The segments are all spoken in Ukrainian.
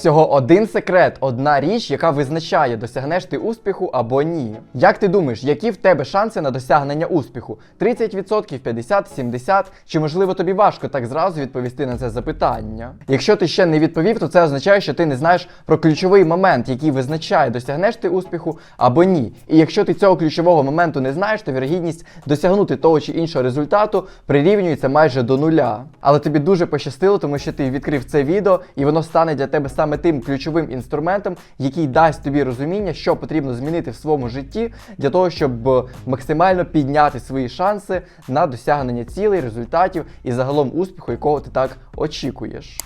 Всього один секрет, одна річ, яка визначає, досягнеш ти успіху або ні. Як ти думаєш, які в тебе шанси на досягнення успіху? 30%, 50%, 70%? Чи можливо тобі важко так зразу відповісти на це запитання? Якщо ти ще не відповів, то це означає, що ти не знаєш про ключовий момент, який визначає, досягнеш ти успіху або ні. І якщо ти цього ключового моменту не знаєш, то вірогідність досягнути того чи іншого результату прирівнюється майже до нуля. Але тобі дуже пощастило, тому що ти відкрив це відео, і воно стане для тебе саме тим ключовим інструментом, який дасть тобі розуміння, що потрібно змінити в своєму житті для того, щоб е, максимально підняти свої шанси на досягнення цілей, результатів і загалом успіху, якого ти так очікуєш.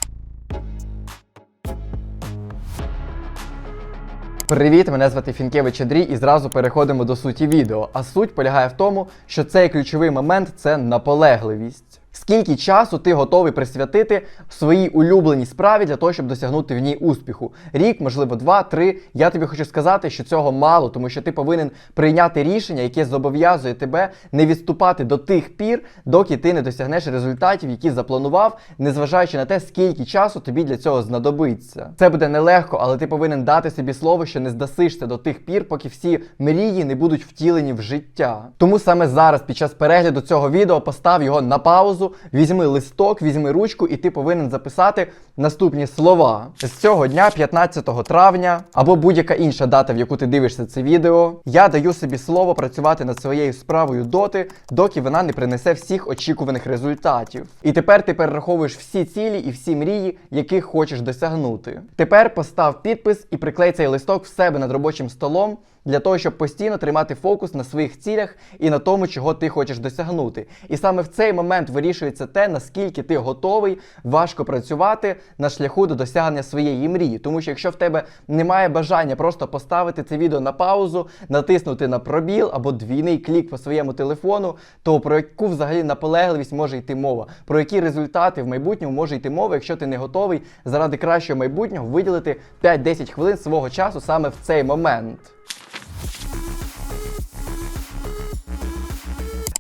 Привіт, мене звати Фінкевич Андрій і зразу переходимо до суті відео. А суть полягає в тому, що цей ключовий момент це наполегливість. Скільки часу ти готовий присвятити своїй улюбленій справі для того, щоб досягнути в ній успіху? Рік, можливо, два, три. Я тобі хочу сказати, що цього мало, тому що ти повинен прийняти рішення, яке зобов'язує тебе не відступати до тих пір, доки ти не досягнеш результатів, які запланував, незважаючи на те, скільки часу тобі для цього знадобиться. Це буде нелегко, але ти повинен дати собі слово, що не здасишся до тих пір, поки всі мрії не будуть втілені в життя. Тому саме зараз, під час перегляду цього відео, постав його на паузу, візьми листок, візьми ручку, і ти повинен записати наступні слова. З цього дня, 15 травня, або будь-яка інша дата, в яку ти дивишся це відео, я даю собі слово працювати над своєю справою доти, доки вона не принесе всіх очікуваних результатів. І тепер ти перераховуєш всі цілі і всі мрії, яких хочеш досягнути. Тепер постав підпис і приклей цей листок в себе над робочим столом. Для того, щоб постійно тримати фокус на своїх цілях і на тому, чого ти хочеш досягнути. І саме в цей момент вирішується те, наскільки ти готовий важко працювати на шляху до досягнення своєї мрії. Тому що якщо в тебе немає бажання просто поставити це відео на паузу, натиснути на пробіл або двійний клік по своєму телефону, то про яку взагалі наполегливість може йти мова? Про які результати в майбутньому може йти мова, якщо ти не готовий заради кращого майбутнього виділити 5-10 хвилин свого часу саме в цей момент.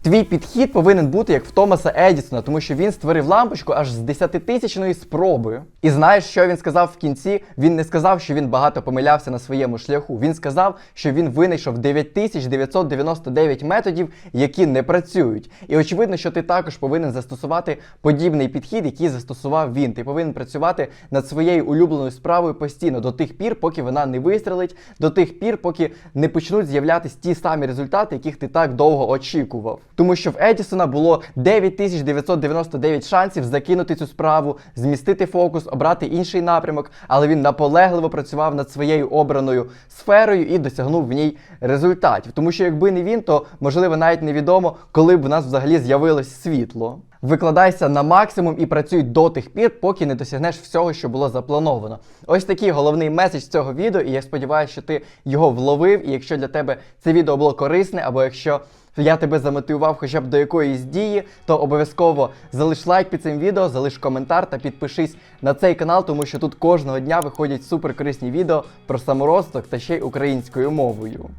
Твій підхід повинен бути як в Томаса Едісона, тому що він створив лампочку аж з 10-тисячної спроби. І знаєш, що він сказав в кінці? Він не сказав, що він багато помилявся на своєму шляху. Він сказав, що він винайшов 9999 методів, які не працюють. І очевидно, що ти також повинен застосувати подібний підхід, який застосував він. Ти повинен працювати над своєю улюбленою справою постійно до тих пір, поки вона не вистрелить, до тих пір, поки не почнуть з'являтися ті самі результати, яких ти так довго очікував. Тому що в Едісона було 9999 шансів закинути цю справу, змістити фокус, обрати інший напрямок, але він наполегливо працював над своєю обраною сферою і досягнув в ній результатів. Тому що якби не він, то можливо навіть невідомо, коли б в нас взагалі з'явилось світло. Викладайся на максимум і працюй до тих пір, поки не досягнеш всього, що було заплановано. Ось такий головний меседж цього відео, і я сподіваюся, що ти його вловив. І якщо для тебе це відео було корисне, або якщо я тебе замотивував хоча б до якоїсь дії, то обов'язково залиш лайк під цим відео, залиш коментар та підпишись на цей канал, тому що тут кожного дня виходять суперкорисні відео про саморозвиток та ще й українською мовою.